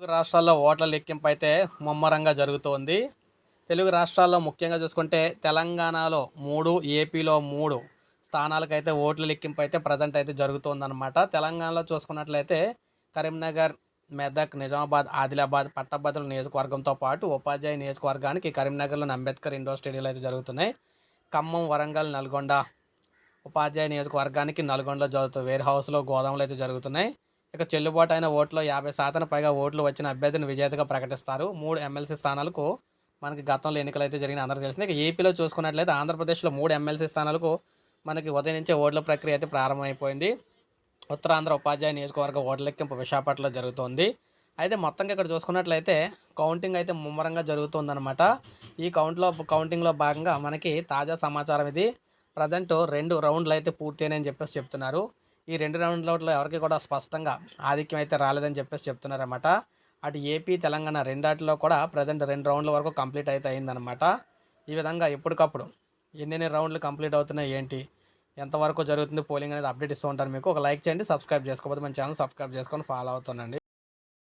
తెలుగు రాష్ట్రాల్లో ఓట్ల లెక్కింపు అయితే ముమ్మరంగా జరుగుతోంది. తెలుగు రాష్ట్రాల్లో ముఖ్యంగా చూసుకుంటే తెలంగాణలో మూడు ఏపీలో మూడు స్థానాలకైతే ఓట్ల లెక్కింపు అయితే ప్రజెంట్ అయితే జరుగుతోందనమాట తెలంగాణలో చూసుకున్నట్లయితే కరీంనగర్ మెదక్ నిజామాబాద్ ఆదిలాబాద్ పట్టభద్రుల నియోజకవర్గంతో పాటు ఉపాధ్యాయ నియోజకవర్గానికి కరీంనగర్లోని అంబేద్కర్ ఇండోర్ స్టేడియంలో అయితే జరుగుతున్నాయి. ఖమ్మం వరంగల్ నల్గొండ ఉపాధ్యాయ నియోజకవర్గానికి నల్గొండలో జరుగుతుంది వేర్ హౌస్లో గోదాములు అయితే జరుగుతున్నాయి. ఇక చెల్లుబాటు అయిన ఓట్లో యాభై శాతం పైగా ఓట్లు వచ్చిన అభ్యర్థిని విజేతగా ప్రకటిస్తారు. మూడు ఎమ్మెల్సీ స్థానాలకు మనకి గతంలో ఎన్నికలు అయితే జరిగిన అందరూ తెలిసింది. ఇక ఏపీలో చూసుకున్నట్లయితే ఆంధ్రప్రదేశ్లో మూడు ఎమ్మెల్సీ స్థానాలకు మనకి ఉదయం నుంచే ఓట్ల ప్రక్రియ అయితే ప్రారంభమైపోయింది. ఉత్తరాంధ్ర ఉపాధ్యాయ నియోజకవర్గ ఓట్ల లెక్కింపు విశాఖపట్నంలో జరుగుతోంది. అయితే మొత్తంగా ఇక్కడ చూసుకున్నట్లయితే కౌంటింగ్ అయితే ముమ్మరంగా జరుగుతుందన్నమాట. ఈ కౌంట్లో కౌంటింగ్లో భాగంగా మనకి తాజా సమాచారం ఇది. ప్రజెంట్ రెండు రౌండ్లు అయితే పూర్తయినాయని చెప్పేసి చెప్తున్నారు. ఈ రెండు రౌండ్లలో ఎవరికి కూడా స్పష్టంగా ఆధిక్యం అయితే రాలేదని చెప్పేసి చెప్తున్నారన్నమాట. అటు ఏపీ తెలంగాణ రెండాటిలో కూడా ప్రజెంట్ రెండు రౌండ్ల వరకు కంప్లీట్ అయితే అయిందనమాట ఈ విధంగా ఎప్పటికప్పుడు ఎన్నెన్ని రౌండ్లు కంప్లీట్ అవుతున్నాయి ఏంటి ఎంతవరకు జరుగుతుంది పోలింగ్ అనేది అప్డేట్ ఇస్తూ ఉంటారు మీకు. ఒక లైక్ చేయండి సబ్స్క్రైబ్ చేసుకోకపోతే మన ఛానల్ సబ్స్క్రైబ్ చేసుకొని ఫాలో అవుతుండండి.